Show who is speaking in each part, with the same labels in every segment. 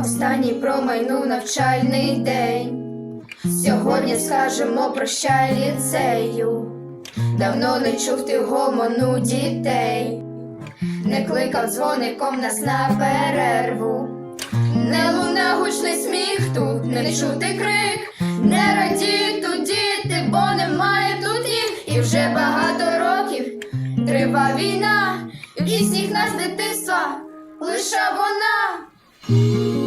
Speaker 1: останній промайнув навчальний день. Сьогодні скажемо прощай ліцею. Давно не чув ти гомону дітей, не кликав дзвоником нас на перерву. Не луна гучний сміх тут, не чути крик, не радіють тут діти, бо немає тут їх, і вже багато років трива війна, і всіх нас дитинства лише вона.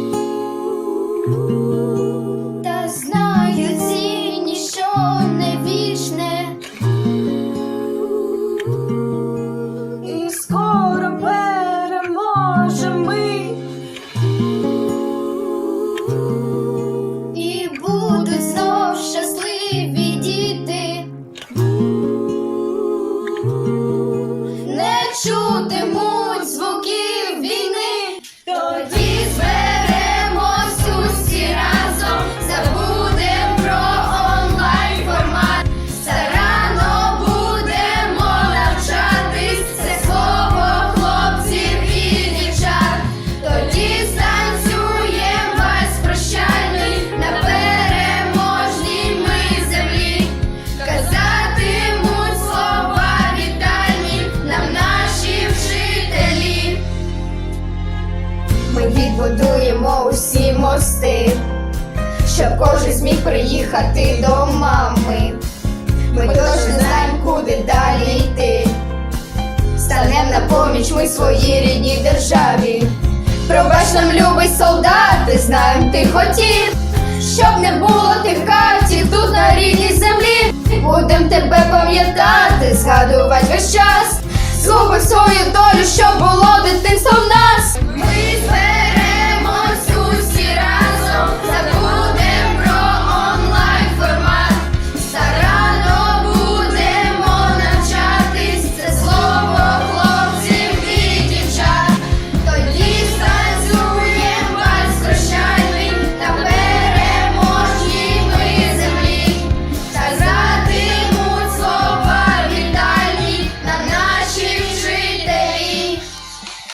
Speaker 1: Відбудуємо усі мости, щоб кожен зміг приїхати до мами. Ми точно знаємо, куди далі йти. Станем на поміч ми своїй рідній державі. Пробач нам, любий солдати, знаєм, ти хотів, щоб не було тих катів тут на рідній землі. Будем тебе пам'ятати, згадувати весь час. Згубив свою долю, щоб було дитинство в нас.